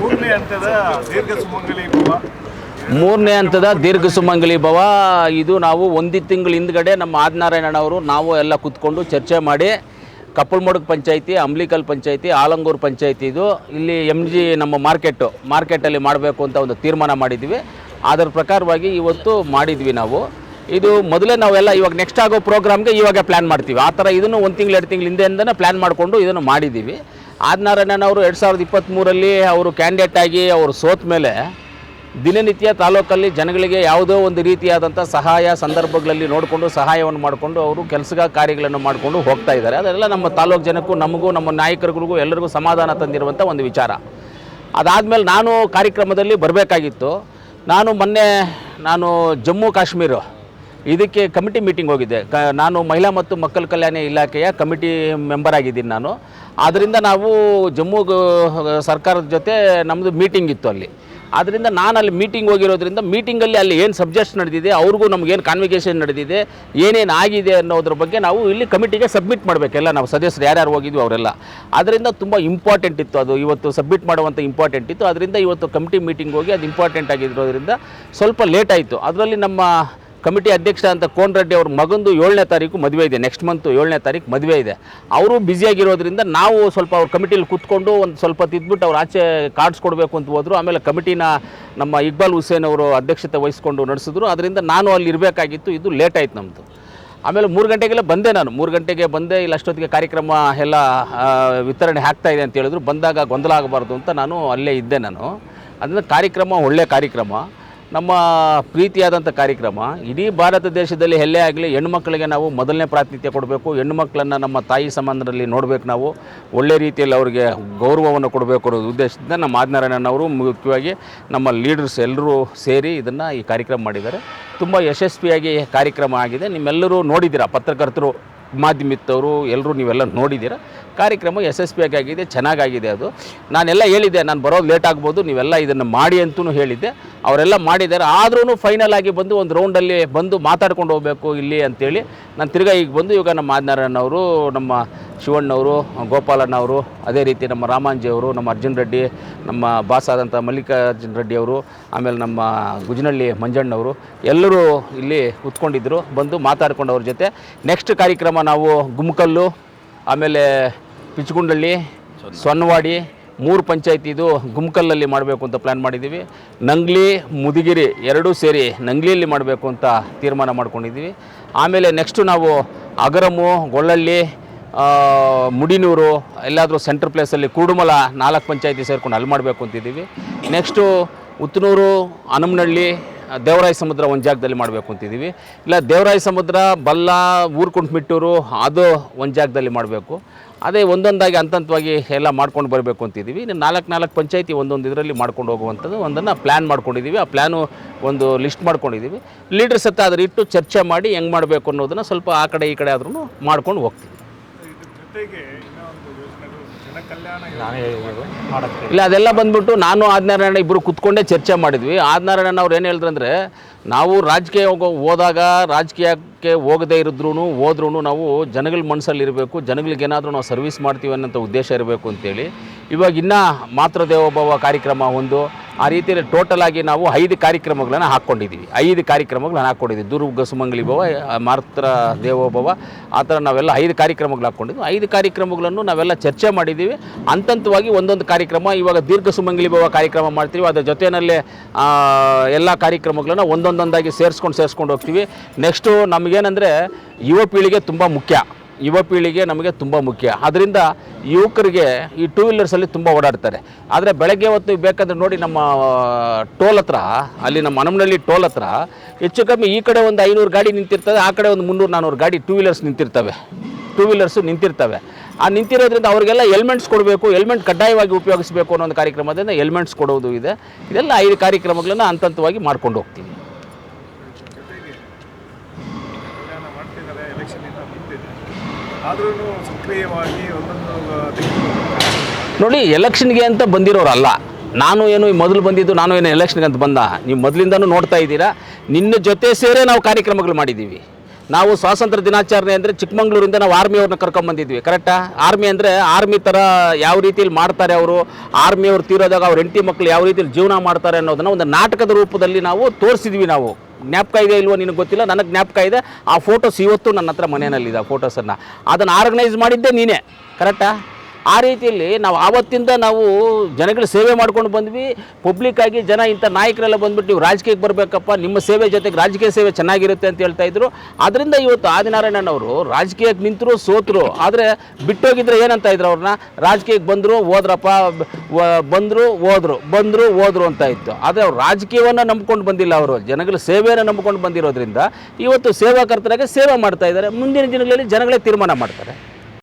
ಮೂರನೇ ಹಂತದ ದೀರ್ಘ ಸುಮಂಗಲಿ ಭವ. ಮೂರನೇ ಹಂತದ ದೀರ್ಘ ಸುಮಂಗಲಿ ಇದು ನಾವು ಒಂದು ತಿಂಗಳ ಹಿಂದ್ಗಡೆ ನಮ್ಮ ಆದಿನಾರಾಯಣನವರು ನಾವು ಎಲ್ಲ ಕೂತ್ಕೊಂಡು ಚರ್ಚೆ ಮಾಡಿ ಕಪ್ಪಳಮೊಡಗು ಪಂಚಾಯಿತಿ, ಅಂಬ್ಲಿಕಲ್ ಪಂಚಾಯಿತಿ, ಆಲಂಗೂರು ಪಂಚಾಯಿತಿ ಇದು. ಇಲ್ಲಿ ಎಂ ಜಿ ನಮ್ಮ ಮಾರ್ಕೆಟು ಮಾರ್ಕೆಟಲ್ಲಿ ಮಾಡಬೇಕು ಅಂತ ಒಂದು ತೀರ್ಮಾನ ಮಾಡಿದ್ವಿ. ಅದರ ಪ್ರಕಾರವಾಗಿ ಇವತ್ತು ಮಾಡಿದ್ವಿ ನಾವು. ಇದು ಮೊದಲೇ ನಾವೆಲ್ಲ ಇವಾಗ ನೆಕ್ಸ್ಟ್ ಆಗೋ ಪ್ರೋಗ್ರಾಮ್ಗೆ ಇವಾಗ ಪ್ಲ್ಯಾನ್ ಮಾಡ್ತೀವಿ. ಆ ಥರ ಇದನ್ನು ಒಂದು ತಿಂಗಳು, ಎರಡು ತಿಂಗಳ ಹಿಂದೆಯಿಂದನೇ ಪ್ಲ್ಯಾನ್ ಮಾಡಿಕೊಂಡು ಇದನ್ನು ಮಾಡಿದ್ದೀವಿ. ಆದಿನಾರಾಯಣನವರು ಎರಡು ಸಾವಿರದ ಇಪ್ಪತ್ತ್ಮೂರಲ್ಲಿ ಅವರು ಕ್ಯಾಂಡಿಡೇಟ್ ಆಗಿ ಅವರು ಸೋತ ಮೇಲೆ ದಿನನಿತ್ಯ ತಾಲೂಕಲ್ಲಿ ಜನಗಳಿಗೆ ಯಾವುದೋ ಒಂದು ರೀತಿಯಾದಂಥ ಸಹಾಯ ಸಂದರ್ಭಗಳಲ್ಲಿ ನೋಡಿಕೊಂಡು ಸಹಾಯವನ್ನು ಮಾಡಿಕೊಂಡು ಅವರು ಕೆಲಸ ಕಾರ್ಯಗಳನ್ನು ಮಾಡಿಕೊಂಡು ಹೋಗ್ತಾ ಇದ್ದಾರೆ. ಅದೆಲ್ಲ ನಮ್ಮ ತಾಲೂಕು ಜನಕ್ಕೂ, ನಮಗೂ, ನಮ್ಮ ನಾಯಕರಿಗೂ ಎಲ್ಲರಿಗೂ ಸಮಾಧಾನ ತಂದಿರುವಂಥ ಒಂದು ವಿಚಾರ. ಅದಾದಮೇಲೆ ನಾನು ಕಾರ್ಯಕ್ರಮದಲ್ಲಿ ಬರಬೇಕಾಗಿತ್ತು. ನಾನು ಮೊನ್ನೆ, ನಾನು ಜಮ್ಮು ಕಾಶ್ಮೀರ ಇದಕ್ಕೆ ಕಮಿಟಿ ಮೀಟಿಂಗ್ ಹೋಗಿದ್ದೆ ಕ, ನಾನು ಮಹಿಳಾ ಮತ್ತು ಮಕ್ಕಳ ಕಲ್ಯಾಣ ಇಲಾಖೆಯ ಕಮಿಟಿ ಮೆಂಬರ್ ಆಗಿದ್ದೀನಿ ನಾನು. ಆದ್ದರಿಂದ ನಾವು ಜಮ್ಮು ಸರ್ಕಾರದ ಜೊತೆ ನಮ್ಮದು ಮೀಟಿಂಗ್ ಇತ್ತು ಅಲ್ಲಿ. ಆದ್ದರಿಂದ ನಾನು ಅಲ್ಲಿ ಮೀಟಿಂಗ್ ಹೋಗಿರೋದ್ರಿಂದ ಮೀಟಿಂಗಲ್ಲಿ ಅಲ್ಲಿ ಏನು ಸಬ್ಜೆಕ್ಟ್ಸ್ ನಡೆದಿದೆ, ಅವ್ರಿಗೂ ನಮಗೇನು ಕಾನ್ವಿಕೇಷನ್ ನಡೆದಿದೆ, ಏನೇನು ಆಗಿದೆ ಅನ್ನೋದ್ರ ಬಗ್ಗೆ ನಾವು ಇಲ್ಲಿ ಕಮಿಟಿಗೆ ಸಬ್ಮಿಟ್ ಮಾಡಬೇಕೆಲ್ಲ ನಾವು ಸದಸ್ಯರು ಯಾರ್ಯಾರು ಹೋಗಿದ್ವಿ ಅವರೆಲ್ಲ. ಅದರಿಂದ ತುಂಬ ಇಂಪಾರ್ಟೆಂಟ್ ಇತ್ತು ಅದು. ಇವತ್ತು ಸಬ್ಮಿಟ್ ಮಾಡುವಂಥ ಇಂಪಾರ್ಟೆಂಟ್ ಇತ್ತು. ಅದರಿಂದ ಇವತ್ತು ಕಮಿಟಿ ಮೀಟಿಂಗ್ ಹೋಗಿ ಅದು ಇಂಪಾರ್ಟೆಂಟ್ ಆಗಿರೋದ್ರಿಂದ ಸ್ವಲ್ಪ ಲೇಟ್ ಆಯಿತು. ಅದರಲ್ಲಿ ನಮ್ಮ ಕಮಿಟಿ ಅಧ್ಯಕ್ಷ ಅಂತ ಕೋನ್ ರೆಡ್ಡಿ ಅವ್ರ ಮಗಂದು ಏಳನೇ ತಾರೀಕು ಮದುವೆ ಇದೆ. ನೆಕ್ಸ್ಟ್ ಮಂತ್ ಏಳನೇ ತಾರೀಕು ಮದುವೆ ಇದೆ. ಅವರು ಬ್ಯುಸಿಯಾಗಿರೋದ್ರಿಂದ ನಾವು ಸ್ವಲ್ಪ ಅವ್ರ ಕಮಿಟಿಲಿ ಕೂತ್ಕೊಂಡು ಒಂದು ಸ್ವಲ್ಪ ತಿದ್ಬಿಟ್ಟು ಅವ್ರು ಆಚೆ ಕಾರ್ಡ್ಸ್ ಕೊಡಬೇಕು ಅಂತ ಹೋದರು. ಆಮೇಲೆ ಕಮಿಟಿನ ನಮ್ಮ ಇಕ್ಬಾಲ್ ಹುಸೇನ್ ಅವರು ಅಧ್ಯಕ್ಷತೆ ವಹಿಸ್ಕೊಂಡು ನಡೆಸಿದ್ರು. ಅದರಿಂದ ನಾನು ಅಲ್ಲಿ ಇರಬೇಕಾಗಿತ್ತು. ಇದು ಲೇಟ್ ಆಯ್ತು ನಮ್ಮದು ಆಮೇಲೆ ಮೂರು ಗಂಟೆಗೆಲ್ಲ ಬಂದೆ ನಾನು. ಮೂರು ಗಂಟೆಗೆ ಬಂದೆ. ಇಲ್ಲಿ ಅಷ್ಟೊತ್ತಿಗೆ ಕಾರ್ಯಕ್ರಮ ಎಲ್ಲ ವಿತರಣೆ ಆಗ್ತಾ ಇದೆ ಅಂತ ಹೇಳಿದ್ರು. ಬಂದಾಗ ಗೊಂದಲ ಆಗಬಾರ್ದು ಅಂತ ನಾನು ಅಲ್ಲೇ ಇದ್ದೆ ನಾನು. ಅದರಿಂದ ಕಾರ್ಯಕ್ರಮ ಒಳ್ಳೆಯ ಕಾರ್ಯಕ್ರಮ. ನಮ್ಮ ಪ್ರೀತಿಯಾದಂಥ ಕಾರ್ಯಕ್ರಮ. ಇಡೀ ಭಾರತ ದೇಶದಲ್ಲಿ ಎಲ್ಲೇ ಆಗಲಿ ಹೆಣ್ಮಕ್ಳಿಗೆ ನಾವು ಮೊದಲನೇ ಪ್ರಾತಿನಿಧ್ಯ ಕೊಡಬೇಕು. ಹೆಣ್ಮಕ್ಳನ್ನು ನಮ್ಮ ತಾಯಿ ಸಂಬಂಧದಲ್ಲಿ ನೋಡಬೇಕು ನಾವು. ಒಳ್ಳೆ ರೀತಿಯಲ್ಲಿ ಅವರಿಗೆ ಗೌರವವನ್ನು ಕೊಡಬೇಕು ಅನ್ನೋ ಉದ್ದೇಶದಿಂದ ನಮ್ಮ ಆದಿನಾರಾಯಣನವರು ಮುಖ್ಯವಾಗಿ ನಮ್ಮ ಲೀಡರ್ಸ್ ಎಲ್ಲರೂ ಸೇರಿ ಇದನ್ನು ಈ ಕಾರ್ಯಕ್ರಮ ಮಾಡಿದ್ದಾರೆ. ತುಂಬ ಯಶಸ್ವಿಯಾಗಿ ಕಾರ್ಯಕ್ರಮ ಆಗಿದೆ. ನಿಮ್ಮೆಲ್ಲರೂ ನೋಡಿದ್ದೀರಾ ಪತ್ರಕರ್ತರು? ಮಾಧ್ಯಮಿತ್ತವರು ಎಲ್ಲರೂ ನೀವೆಲ್ಲ ನೋಡಿದ್ದೀರ? ಕಾರ್ಯಕ್ರಮ ಯಶಸ್ವಿಯಾಗಿ ಆಗಿದೆ ಚೆನ್ನಾಗಾಗಿದೆ ಅದು. ನಾನೆಲ್ಲ ಹೇಳಿದ್ದೆ, ನಾನು ಬರೋದು ಲೇಟ್ ಆಗ್ಬೋದು, ನೀವೆಲ್ಲ ಇದನ್ನು ಮಾಡಿ ಅಂತೂ ಹೇಳಿದ್ದೆ. ಅವರೆಲ್ಲ ಮಾಡಿದ್ದಾರೆ ಆದ್ರೂ ಫೈನಲ್ ಆಗಿ ಬಂದು ಒಂದು ರೌಂಡಲ್ಲಿ ಬಂದು ಮಾತಾಡ್ಕೊಂಡು ಹೋಗಬೇಕು ಇಲ್ಲಿ ಅಂತೇಳಿ. ನಾನು ತಿರ್ಗಾ ಈಗ ಬಂದು ಇವಾಗ ನಮ್ಮ ಆದಿನಾರಾಯಣವರು ನಮ್ಮ ಶಿವಣ್ಣವರು ಗೋಪಾಲಣ್ಣವರು ಅದೇ ರೀತಿ ನಮ್ಮ ರಾಮಾಂಜಿ ಅವರು, ನಮ್ಮ ಅರ್ಜುನ್ ರೆಡ್ಡಿ, ನಮ್ಮ ಬಾಸ್ ಆದಂಥ ಮಲ್ಲಿಕಾರ್ಜುನ್ ರೆಡ್ಡಿ ಅವರು, ಆಮೇಲೆ ನಮ್ಮ ಗುಜನಹಳ್ಳಿ ಮಂಜಣ್ಣವರು, ಎಲ್ಲರೂ ಇಲ್ಲಿ ಕೂತ್ಕೊಂಡಿದ್ದರು ಬಂದು ಮಾತಾಡ್ಕೊಂಡು ಅವ್ರ ಜೊತೆ. ನೆಕ್ಸ್ಟ್ ಕಾರ್ಯಕ್ರಮ ನಾವು ಗುಮ್ಕಲ್ಲು ಆಮೇಲೆ ಪಿಚ್ಗುಂಡಳ್ಳಿ ಸೊನ್ನವಾಡಿ ಮೂರು ಪಂಚಾಯತಿದು ಗುಮ್ಕಲ್ಲಲ್ಲಿ ಮಾಡಬೇಕು ಅಂತ ಪ್ಲ್ಯಾನ್ ಮಾಡಿದ್ದೀವಿ. ನಂಗ್ಲಿ ಮುದಿಗಿರಿ ಎರಡೂ ಸೇರಿ ನಂಗ್ಲಿಯಲ್ಲಿ ಮಾಡಬೇಕು ಅಂತ ತೀರ್ಮಾನ ಮಾಡ್ಕೊಂಡಿದ್ದೀವಿ. ಆಮೇಲೆ ನೆಕ್ಸ್ಟು ನಾವು ಅಗರಮು ಗೊಳ್ಳಳ್ಳಿ ಮುಡಿನೂರು ಎಲ್ಲಾದರೂ ಸೆಂಟ್ರ್ ಪ್ಲೇಸಲ್ಲಿ ಕೂಡುಮಲ ನಾಲ್ಕು ಪಂಚಾಯತಿ ಸೇರ್ಕೊಂಡು ಅಲ್ಲಿ ಮಾಡಬೇಕು ಅಂತಿದ್ದೀವಿ. ನೆಕ್ಸ್ಟು ಉತ್ತನೂರು ಹನುಮನಹಳ್ಳಿ ದೇವರಾಯ ಸಮುದ್ರ ಒಂದು ಜಾಗದಲ್ಲಿ ಮಾಡಬೇಕು ಅಂತಿದ್ದೀವಿ. ಇಲ್ಲ, ದೇವರಾಯ ಸಮುದ್ರ, ಬಲ್ಲ, ಊರ್ಕುಂಟ್ಮಿಟ್ಟೂರು, ಅದು ಒಂದು ಜಾಗದಲ್ಲಿ ಮಾಡಬೇಕು. ಅದೇ ಒಂದೊಂದಾಗಿ ಅಂತಂತವಾಗಿ ಎಲ್ಲ ಮಾಡ್ಕೊಂಡು ಬರಬೇಕು ಅಂತಿದ್ದೀವಿ. ಇನ್ನು ನಾಲ್ಕು ನಾಲ್ಕು ಪಂಚಾಯತಿ ಒಂದೊಂದು ಇದರಲ್ಲಿ ಮಾಡ್ಕೊಂಡು ಹೋಗುವಂಥದ್ದು ಒಂದನ್ನು ಪ್ಲ್ಯಾನ್ ಮಾಡ್ಕೊಂಡಿದ್ದೀವಿ. ಆ ಪ್ಲ್ಯಾನು ಒಂದು ಲಿಸ್ಟ್ ಮಾಡ್ಕೊಂಡಿದ್ದೀವಿ. ಲೀಡರ್ಸ್ ಸತ್ತ ಅದ್ರ ಇಟ್ಟು ಚರ್ಚೆ ಮಾಡಿ ಹೆಂಗೆ ಮಾಡಬೇಕು ಅನ್ನೋದನ್ನು ಸ್ವಲ್ಪ ಆ ಕಡೆ ಈ ಕಡೆ ಆದ್ರೂ ಮಾಡ್ಕೊಂಡು ಹೋಗ್ತೀವಿ ಇದ್ರ ಜೊತೆಗೆ ಇನ್ನೂ ಒಂದು ಯೋಜನೆಗಳು ಜನ ಕಲ್ಯಾಣ ಯೋಜನೆ ಇಲ್ಲ, ಅದೆಲ್ಲ ಬಂದ್ಬಿಟ್ಟು ನಾನು ಆದಿನಾರಾಯಣ ಇಬ್ಬರು ಕುತ್ಕೊಂಡೇ ಚರ್ಚೆ ಮಾಡಿದ್ವಿ. ಆದಿನಾರಾಯಣ ಅವ್ರು ಏನು ಹೇಳಿದ್ರಂದ್ರೆ ನಾವು ರಾಜಕೀಯ ಹೋದಾಗ ರಾಜಕೀಯಕ್ಕೆ ಹೋಗದೇ ಇರಿದ್ರು ಹೋದ್ರೂ ನಾವು ಜನಗಳ ಮನಸ್ಸಲ್ಲಿ ಇರಬೇಕು, ಜನಗಳಿಗೆ ಏನಾದರೂ ನಾವು ಸರ್ವಿಸ್ ಮಾಡ್ತೀವಿ ಅನ್ನೋಂಥ ಉದ್ದೇಶ ಇರಬೇಕು ಅಂತೇಳಿ. ಇವಾಗ ಇನ್ನೂ ಮಾತೃ ದೇವೋಭವ ಕಾರ್ಯಕ್ರಮ ಒಂದು ಆ ರೀತಿಯಲ್ಲಿ ಟೋಟಲ್ ಆಗಿ ನಾವು ಐದು ಕಾರ್ಯಕ್ರಮಗಳನ್ನು ಹಾಕ್ಕೊಂಡಿದ್ದೀವಿ. ಐದು ಕಾರ್ಯಕ್ರಮಗಳನ್ನು ಹಾಕ್ಕೊಂಡಿದ್ದೀವಿ. ದುರ್ಗ ಸುಮಂಗಲಿ ಭವ, ಮಾರ್ತ್ರ ದೇವೋಭವ ಆ ಥರ ನಾವೆಲ್ಲ ಐದು ಕಾರ್ಯಕ್ರಮಗಳು ಹಾಕ್ಕೊಂಡಿದ್ವಿ ಐದು ಕಾರ್ಯಕ್ರಮಗಳನ್ನು ನಾವೆಲ್ಲ ಚರ್ಚೆ ಮಾಡಿದ್ದೀವಿ. ಅಂತಂತವಾಗಿ ಒಂದೊಂದು ಕಾರ್ಯಕ್ರಮ, ಇವಾಗ ದೀರ್ಘ ಸುಮಂಗಲಿ ಭವ ಕಾರ್ಯಕ್ರಮ ಮಾಡ್ತೀವಿ. ಅದರ ಜೊತೆಯಲ್ಲೇ ಎಲ್ಲ ಕಾರ್ಯಕ್ರಮಗಳನ್ನು ಒಂದೊಂದೊಂದಾಗಿ ಸೇರಿಸ್ಕೊಂಡು ಸೇರಿಸ್ಕೊಂಡು ಹೋಗ್ತೀವಿ. ನೆಕ್ಸ್ಟು ನಮಗೇನೆಂದರೆ ಯುವ ಪೀಳಿಗೆ ತುಂಬ ಮುಖ್ಯ. ಯುವ ಪೀಳಿಗೆ ನಮಗೆ ತುಂಬ ಮುಖ್ಯ. ಆದ್ದರಿಂದ ಯುವಕರಿಗೆ ಈ ಟೂ ವೀಲರ್ಸಲ್ಲಿ ತುಂಬ ಓಡಾಡ್ತಾರೆ. ಆದರೆ ಬೆಳಗ್ಗೆ ಹೊತ್ತು ಬೇಕಾದ್ರೆ ನೋಡಿ ನಮ್ಮ ಟೋಲ್ ಹತ್ರ, ಅಲ್ಲಿ ನಮ್ಮ ಮನಮನಹಳ್ಳಿ ಟೋಲ್ ಹತ್ರ ಹೆಚ್ಚು ಕಮ್ಮಿ ಈ ಕಡೆ ಒಂದು ಐನೂರು ಗಾಡಿ ನಿಂತಿರ್ತದೆ, ಆ ಕಡೆ ಒಂದು ಮುನ್ನೂರು ನಾನ್ನೂರು ಗಾಡಿ ಟೂ ವೀಲರ್ಸ್ ನಿಂತಿರ್ತವೆ. ಟೂ ವೀಲರ್ಸು ನಿಂತಿರ್ತವೆ. ಆ ನಿಂತಿರೋದ್ರಿಂದ ಅವರಿಗೆಲ್ಲ ಹೆಲ್ಮೆಟ್ಸ್ ಕೊಡಬೇಕು ಹೆಲ್ಮೆಟ್ ಕಡ್ಡಾಯವಾಗಿ ಉಪಯೋಗಿಸಬೇಕು ಅನ್ನೋ ಒಂದು ಕಾರ್ಯಕ್ರಮದಿಂದ ಹೆಲ್ಮೆಟ್ಸ್ ಕೊಡೋದು ಇದೆ. ಇದೆಲ್ಲ ಐದು ಕಾರ್ಯಕ್ರಮಗಳನ್ನು ಹಂತ ಹಂತವಾಗಿ ಮಾಡ್ಕೊಂಡು ಹೋಗ್ತೀವಿ ಜೊತೆಗೆ ಕಲ್ಯಾಣ ಎಲೆಕ್ಷನ್ನಿಂದ ಮುಂದಿದೆ. ಆದ್ರೂ ಸಕ್ರಿಯವಾಗಿ ಒಂದೊಂದು ನೋಡಿ, ಎಲೆಕ್ಷನ್ಗೆ ಅಂತ ಬಂದಿರೋರಲ್ಲ, ನಾನು ಏನು ಮೊದಲು ಬಂದಿದ್ದು, ನಾನು ಏನು ಎಲೆಕ್ಷನ್ಗೆ ಅಂತ ಬಂದ, ನೀವು ಮೊದಲಿಂದನೂ ನೋಡ್ತಾ ಇದ್ದೀರಾ, ನಿನ್ನ ಜೊತೆ ಸೇರೇ ನಾವು ಕಾರ್ಯಕ್ರಮಗಳು ಮಾಡಿದ್ದೀವಿ. ನಾವು ಸ್ವಾತಂತ್ರ್ಯ ದಿನಾಚರಣೆ ಅಂದರೆ ಚಿಕ್ಕಮಂಗ್ಳೂರಿಂದ ನಾವು ಆರ್ಮಿಯವ್ರನ್ನ ಕರ್ಕೊಂಬಂದಿದ್ವಿ ಕರೆಕ್ಟಾ ಆರ್ಮಿ ಅಂದರೆ ಆರ್ಮಿ ಥರ ಯಾವ ರೀತಿಯಲ್ಲಿ ಮಾಡ್ತಾರೆ ಅವರು ಆರ್ಮಿಯವ್ರು ತೀರೋದಾಗ ಅವ್ರ ಹೆಂಡತಿ ಮಕ್ಕಳು ಯಾವ ರೀತಿಯಲ್ಲಿ ಜೀವನ ಮಾಡ್ತಾರೆ ಅನ್ನೋದನ್ನು ಒಂದು ನಾಟಕದ ರೂಪದಲ್ಲಿ ನಾವು ತೋರಿಸಿದ್ವಿ ನಾವು. ಜ್ಞಾಪಕ ಇದೆ ಇಲ್ವೋ ನಿನಗೆ ಗೊತ್ತಿಲ್ಲ? ನನಗೆ ಜ್ಞಾಪಕ ಇದೆ. ಆ ಫೋಟೋಸ್ ಇವತ್ತು ನನ್ನ ಹತ್ರ ಮನೆಯಲ್ಲಿದೆ, ಆ ಫೋಟೋಸನ್ನು ಅದನ್ನು ಆರ್ಗನೈಸ್ ಮಾಡಿದ್ದೆ ನೀನೇ. ಕರೆಕ್ಟಾ ಆ ರೀತಿಯಲ್ಲಿ ನಾವು ಆವತ್ತಿಂದ ನಾವು ಜನಗಳ ಸೇವೆ ಮಾಡ್ಕೊಂಡು ಬಂದ್ವಿ. ಪಬ್ಲಿಕ್ಕಾಗಿ ಜನ ಇಂಥ ನಾಯಕರೆಲ್ಲ ಬಂದ್ಬಿಟ್ಟು ನೀವು ರಾಜಕೀಯಕ್ಕೆ ಬರಬೇಕಪ್ಪ, ನಿಮ್ಮ ಸೇವೆ ಜೊತೆಗೆ ರಾಜಕೀಯ ಸೇವೆ ಚೆನ್ನಾಗಿರುತ್ತೆ ಅಂತ ಹೇಳ್ತಾ ಇದ್ರು. ಅದರಿಂದ ಇವತ್ತು ಆದಿನಾರಾಯಣ ಅವರು ರಾಜಕೀಯಕ್ಕೆ ನಿಂತರು, ಸೋತರು. ಆದರೆ ಬಿಟ್ಟೋಗಿದ್ರೆ ಏನಂತ ಇದ್ರು ಅವ್ರನ್ನ? ರಾಜಕೀಯಕ್ಕೆ ಬಂದರು, ಹೋದ್ರಪ್ಪ ಬಂದರು, ಹೋದರು ಬಂದರು, ಹೋದರು ಅಂತ ಇತ್ತು. ಆದರೆ ಅವ್ರು ರಾಜಕೀಯವನ್ನು ನಂಬ್ಕೊಂಡು ಬಂದಿಲ್ಲ ಅವರು. ಜನಗಳ ಸೇವೆಯನ್ನು ನಂಬ್ಕೊಂಡು ಬಂದಿರೋದ್ರಿಂದ ಇವತ್ತು ಸೇವಾಕರ್ತರಾಗಿ ಸೇವೆ ಮಾಡ್ತಾ ಇದ್ದಾರೆ. ಮುಂದಿನ ದಿನಗಳಲ್ಲಿ ಜನಗಳೇ ತೀರ್ಮಾನ ಮಾಡ್ತಾರೆ.